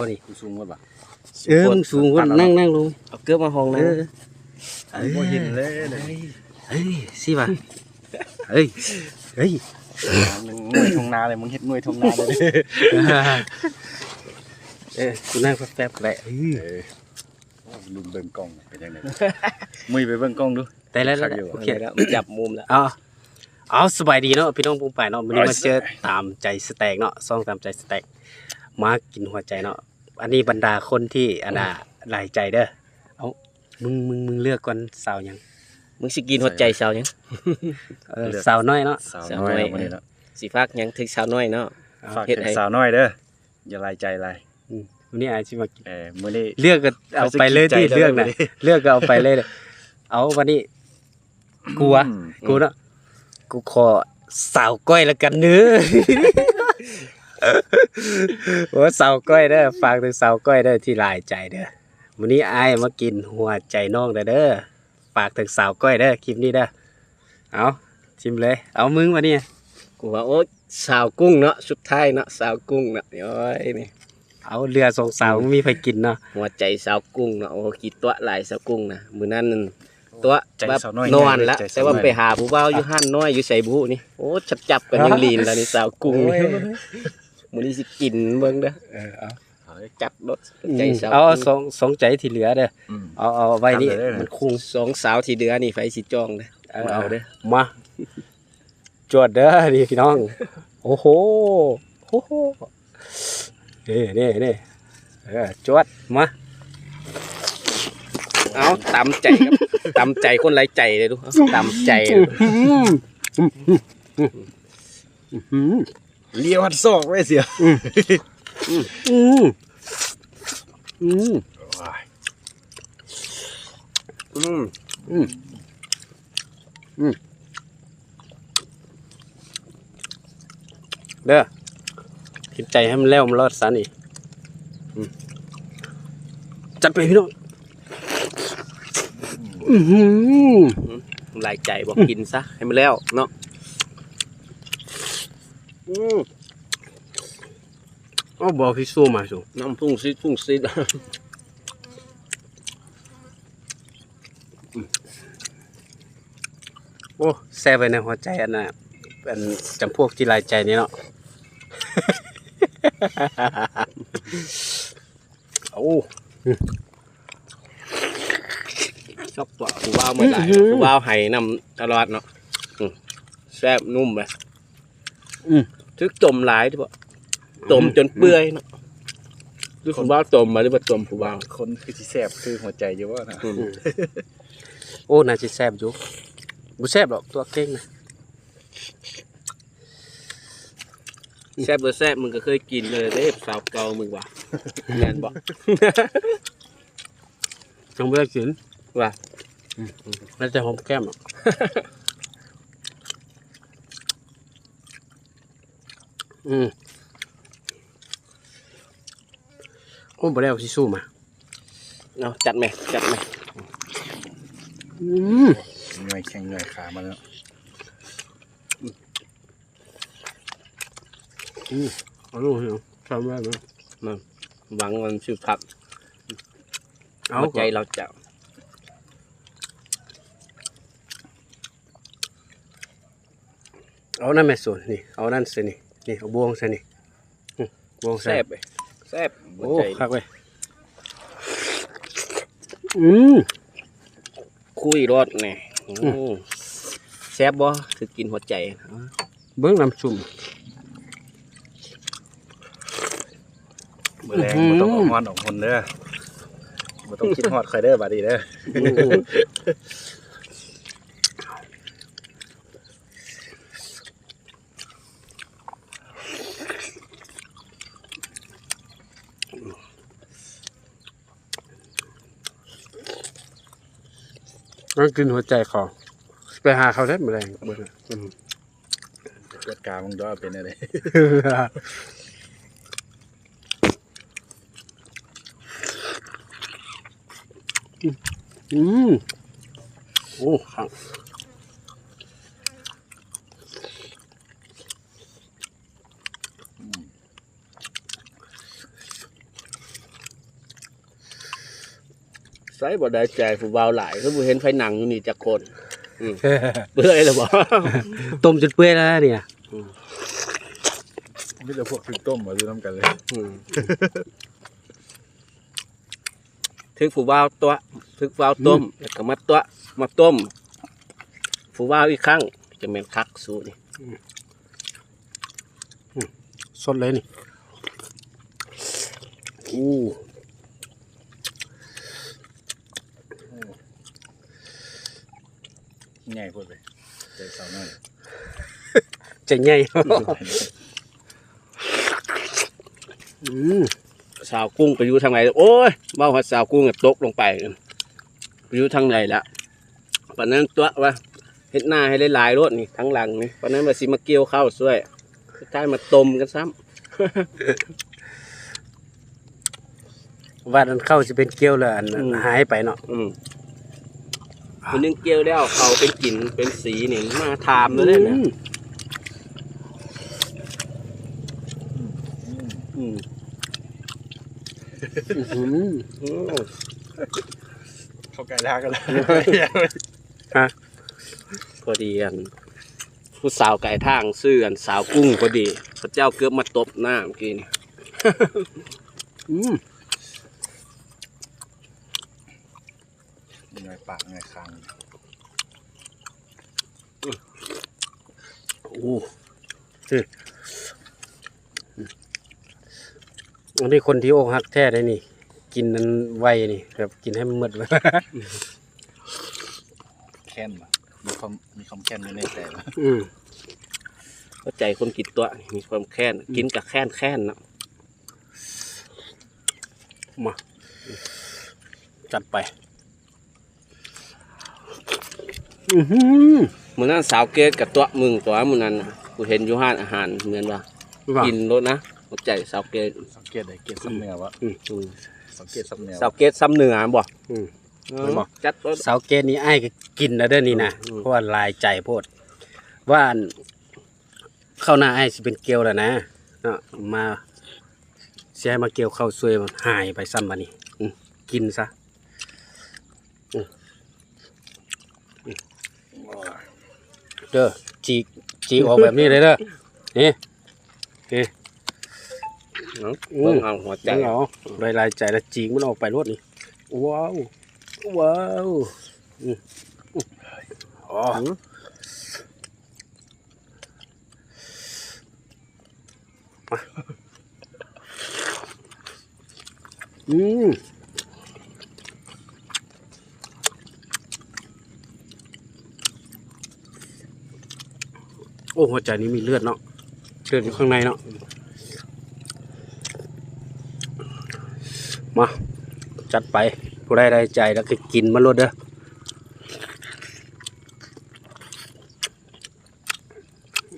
พอดีกูสูงหมดป่ะเออมึงสูงคนนั่งนั่งลงเอาเกลือมาห้องเอนะอบ่เห็นเลยเนี่ยเฮ้ยสิว่ะเฮ้ยเฮ้ยมึงหน่วยทงนาเลยมึงเฮ็ดหน่วยทงนาเลยเออกูนั่งแป๊บๆแหละเออโอ้ลุงเบิ่งกล้องเป็นยังไงมือไปเบิ่งกล้องดูแต่แล้วครับอยู่โอโอเคเคแล้วจับมุมแล้วเอาเอาสบายดีเนาะพี่น้องปุ้งไปเนาะวันนี้เอามาเจอตามใจสแต็กเนาะซ่องตามใจสแต็กมากินหัวใจเนาะ อันนี้บรรดาคนที่อันน่ะหลายใจเด้อเอามึงมึงมึงเลือกก่อนสาวหยังมึงสิกินหัวใจสาวยังเออสาวน้อยเนาะสาวน้อยเอาวันนี้เนาะสิฟักยังถึกสาวน้อยเนาะ ฝากเฮ็ดถึให้งสาวน้อยเด้ออย่าลายใจลายวันนี้อาจจะมากินเออมื้อนี้ เลือกก็เอาไปเลยที่เอาสักกี่ใจเลือกนะแล้ววันนี้เลือกก็เอาไปเลยเลยเอาวันนี้กลัวอืม กูเนาะกูขอสาวก้อยละกันเนื้อ โอ้สาวก้อยเด้อฝากถึงสาวก้อยเด้อที่หลายใจเด้อวันนี้อายมากินหัวใจน้องเด้อเด้อฝากถึงสาวก้อยเด้อคลิปนี้เด้อเอาชิมเลย เอามึงมาเนี่ยกูว่าโอ๊ยสาวกุ้งเนาะสุดท้ายเนาะสาวกุ้งเนาะโอ้ยนี่เอาเรือสองสาวมึงมีไปกินเนาะหัวใจสาวกุ้งเนาะโอ้กี่ตัวหลายสาวกุ้งนะมื้อนั้นนั่นตัวใจแบบสาวน้อยนอนละใจสาวแต่ว่าน้อยไปหาผู้เว้าอยู่ห้านน้อยอยู่ใส่บุนี่โอ้จับจับๆกันยังลีนแล้วนี่สาวกุ้ง มื้อนี้สิกินเบิ่งเด้อเออเอาจับรถใจสาวเอากุ้งสองสองใจที่เหลือเด้ออืม เอาเอาไว้นี่ทำเลยได้ไหมมันคุ้งสองสาวที่เดือนี่ไฟสิจองเด้อเอามาเอาเด้อมาจวดเด้อนี่พี่น้อง โอ้โหโอ้โหนี่นี่นี่เออจวดมาเอาตำใจครับตำใจคนไรใจเลยดูเอาตำใจเลี้ย วหัดซอกไว้เสียอืมอืมว้ายอืมเด้อคิดใจให้มันแล้วมันรอดซะนี่อืมจัดไปพี่น้องอือหือลายใจบอกกินซะให้มันแล้วเนาะ อืมเอาบอกพี่สู้มาสู้น้ำพุ่งซิดพุ่งซิดโอ้แซ่บไปในหัวใจอันน่ะเป็นจำพวกที่หลายใจนี่เนาะ โอ้ชอบตัวผู้ว่าวเมื่อไหร่ผู้ว่าวไห้นำตลอดเนาะอืมแซ่บนุ่มไปอืม ทึกจมหลายที่บ่จมจนเปื่อยเนาะคือผู้ว่าวจมมาหรือว่าจมผู้ว่าวคนคือที่แสบคือหัวใจอยู่ว่านะอืมโอ้น่าจะแซ่บอยู่บ่แซ่บหรอกตัวเก่งนะแซ่บเบอร์แซ่บมึงก็เคยกินเลยเด้สาวเก่ามึงว่ะแม่นบ่จังเบื่อกินว่าแล้วแต่หอมแก้มอะ อืมโอ้บ่ได้เอาสิสู้มาเอาจัดไหมจัดไหมอืมหน่วยแข้งหน่วยขามาแล้วเอาลูกเหรอทำได้ไหมหวังมันชื่อผักเอาหัวใจก่อนเราจะเอานั่นแม่ส่วนนี่ เอานั่นสินี่ นี่เอาบวงสินี่อืมบวงใส่แซ่บไปแซ่บหัวโอ้ใจคักเว้ยอืมคุยรอดแน่อืมแซ่บบ่คือกินหัวใจ เบิ้งน้ำชุ่มเมื่อแรงอื้อหือบ่ต้องออกฮอนออกคนเด้อบ่ต้องคิดฮอดใครเด้อบาดนีเด้อ มันกินหัวใจเขอไปหาเขาได้มาแรงเบิ้งอืมเกิดกามึงดอเป็นอะไรอืมโอ้ครับ ใส่บ่ได้ใจผู้บ่าวหลายคือบ่เห็นไฟหนังอยู่นี่จักคนอืมเบื่อเลยบ่ ต้มจนเปื่อยแล้วนะเนี่ยมีแต่พวกพริกต้มมาดูน้ำกันเลยอืมถึกผู้บ่าวตัวถึกผู้บ่าวต้มแล้วก็มาตัวมาต้มผู้บ่าวอีกครั้งจะแม่นคักสู้นี่สดเลยนี่อู้ ง่ายพูดไปใจสาวน้อยจะใหญ่ อืมสาวกุ้งไปอยู่ทางไหนโอ้ยเมาหัดสาวกุ้งก็ตกลงไปไปอยู่ทางไหนละปานนั้นตัวว่าเฮ็ดหน้าให้หลายๆรถนี่ทั้งหลังนี่ปานนั้นว่าสิมาเกี่ยวข้าวช่วยสุดท้ายมาต้มกันซ้ำว่าอันเข้าจะเป็นเกลียวแล้วอันนั้นหายไปเนาะอืม คนนึงเกี่ยวแล้วเขาเป็นกลิ่นเป็นสีนี่มาทามแล้วเนี่ยนะอืมอืมอืมเข้าใกล้แล้วกันแล้วพอดีอันผู้สาวไก่ทางซื้ออันสาวกุ้งพอดีพระเจ้าเกือบมาตบหน้าเมื่อกี้นี่ อืม ยังไงปากยังไงคางโอ้นี่อันนี้คนที่อกหักแท้ได้นี่ กินนั้นไวนี่แบบกินให้มันหมดเลยแค้นมามีความมีความแค้นอยู่ในใจวะอืมเข้าใจคนกินตัวนี่มีความแค้น กินกับแค้นแค้นเนาะมาจัดไป อือหือมื้อนั้นสาวเกตกับตัวมึงตัวมื้อนั้นน่ะกูเห็นอยู่ห้านอาหารเหมือนว่าว่ากินรถนะเข้าใจสาวเกตสังเกตได้เกตซ้ำเนื้อวะอืมอืมสังเกตซ้ำเนื้อสาวเกตซ้ำเหนือบ่อืมเออจัดรถเสาเกตนี้ไอ้ายก็กินแล้วเด้อนี่นะอืมเพราะว่าลายใจโพดว่าอันเข้าหน้าไอ้ายสิเป็นเกลียวแล้วนะเนาะมาเสียให้มาเกลียวเข้าวซวยมันหายไปซ้ำบัดนี้อืมกินซะอืมอืม เด้อจีกจีกออกแบบนี้เลยเด้อนี่นี่เนาะอืมเบิ่งเอาหัวใจจังเหรอได้ลายใจแล้วจีกมันออกไปรถนี่ว้าวว้าวอืมอืมอ๋ออืม อ้หัวใจนี้มีเลือดเนาะเลือดอยู่ข้างในเนาะมาจัดไปผู้ได้ได้ใจแล้วก็กินมาลดเด้อ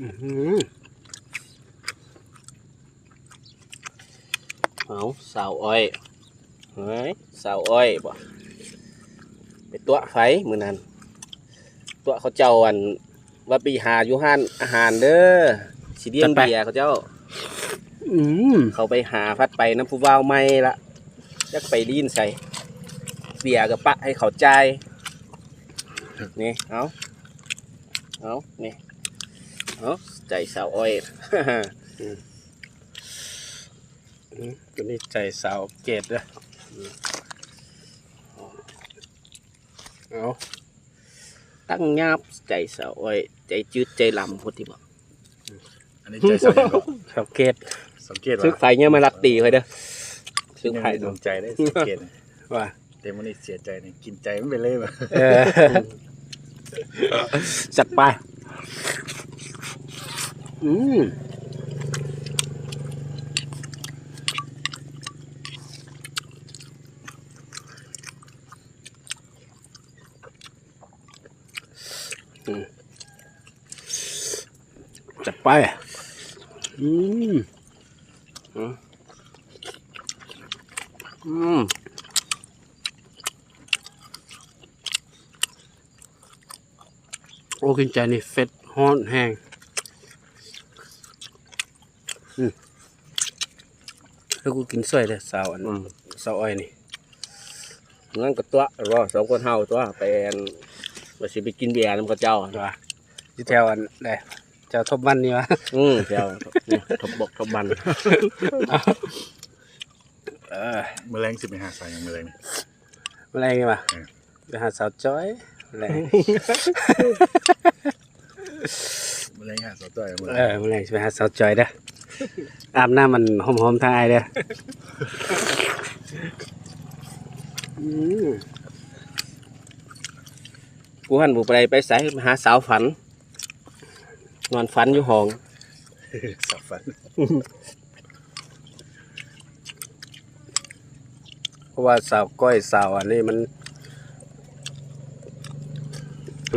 อื้อหือเอาสาวอ้อยเฮ้ยสาวอ้อยบ่ไปตัวไฟมือนั้นตัวเขาเจ้าอัน ว่าไปหาอยู่ห้านอาหารเด้อสิเดียนเบียร์เขาเจ้า อืมเขาไปหาพัดไปน้ำผู้บ่าวไม่ละยักไปลีนใส่เบียร์กับปะให้เขาใจายนี่เอาเอานี่เอาใจสาวอ้อยตัวนี้ใจสาวเกตเด้อเอาตั้งยาบใจสาวอ้อย ใจจืดใจลำพุทธิบอกอันนี้ใจสั่นก็สาวเกตสังเกตซื้อว่าไฟเนี่ยมารักตีเขาเด้อซื้อยังไฟมีดวงใจได้สังเกตนะว่าแต่มันนี่เสียใจนี่กินใจมันไปเลยว่ะเออจัดไป อืมอืม จัดไป อืม อืมโอ้กินใจนี่เฟ็ดฮ้อนแห้งอืมแล้วกูกินสวยเลยสาวอันอืมสาวอ้อยนี่นั่นก็ตัวรอสองคนเฮาตัวไปอันว่าสิไปกินเบียร์นำกับเจ้าตัวที่แถวอันใด เจ้าทบวันนี่วะอืมเจ้าเนี่ยทบบกทบบันเออแมลงสิไปหาสายอย่างแมลงนี่แมลงนี่วะเออไปหาสาวจ้อยแมลงแมลงหาสาวต้อยแมลเองอแมลงสิไปหาสาวจ้อยเด้ออาบน้ำมันหอมๆทางไอายเด้ออืมกูหันบุไปไปใส่หาสาวฝัน นอนฝันอยู่ห้องสับฟันเพราะว่าสาวก้อยสาวอันนี้มัน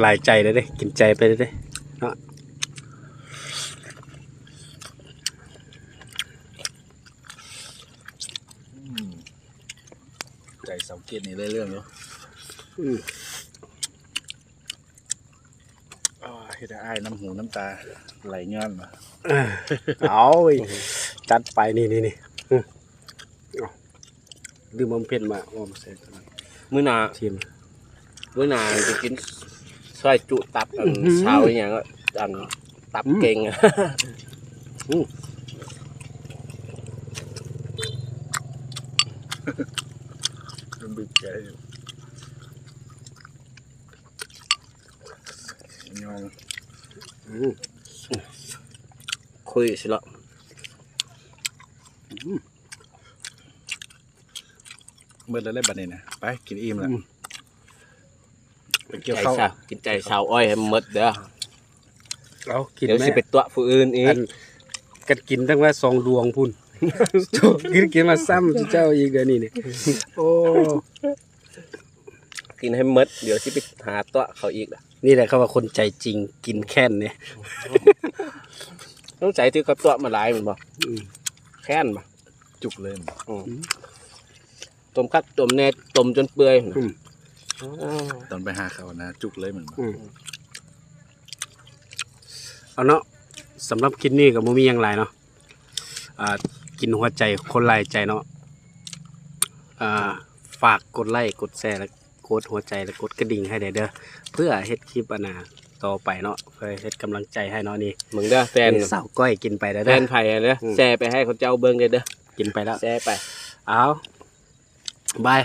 หลายใจเลยเด้กินใจไปเลยเด้ใจเสาเกตนี่เรื่องเนาะ อืม อ๋อเฮ็ดให้อ้ายน้ำหูน้ำตาไหลงานมาเอาเว้ยจัดไปนี่นี่นี่อืมเอาดื่มมะเพ็ดมาออมเสร็จมื้อหนาทีม มื้อหนาจะกินซอยจุตับอันอื้อหือ เช้าอหย่างก็อันตับเก่งอะมันบึกใจอยู่ยองอืม คุยสิละเมื่อแล้วได้บัดนี้นะไปกินอิ่มแล้วไปเกี่ยวใจข้าวสาวกินใจสาวอ้อยให้หมดเด้อเอากินเดี๋ยวไหมสิไปตัวผู้อื่นอีอักนกัดกินตั้งว่าสองดวงพุ่นโถ่กินกินมาซ้ำเจ้าอีกเดี๋ยวนี้นี่โอ้ กินให้หมดเดี๋ยวสิไปหาตัวเขาอีกล่ะนี่แหละเขาว่าคนใจจริงกินแค่นเนี่ยต้องใจที่เขาตัวมาหลายแมันบ่อืมแค้นบ่จุกเลยต้มคัดต้มแน่ต้มจนเปื่อยน่ะอืมอ้าวตอนไปหาเขานะ จุกเลยเหมือนอืมเอาเนาะสำหรับคลิปนี้กับมูมีหยังไรเนาะอ่ากินหัวใจคนหลายใจเนาะอ่าฝากกดไลค์กดแชร์และ กดหัวใจและกดกระดิ่งให้ได้เด้อเพื่อเฮ็ดคลิปอนาต่อไปเนาะเพื่อเฮ็ดกำลังใจให้เนาะนี่มึงเด้อแฟนสาวก้อยกินไปแล้วแฟเด้อนไผ่เด้ออืมแชร์ไปให้เขาเจ้าเบิ่งเลยเด้อกินไปแล้วแชร์ไปเอาบาย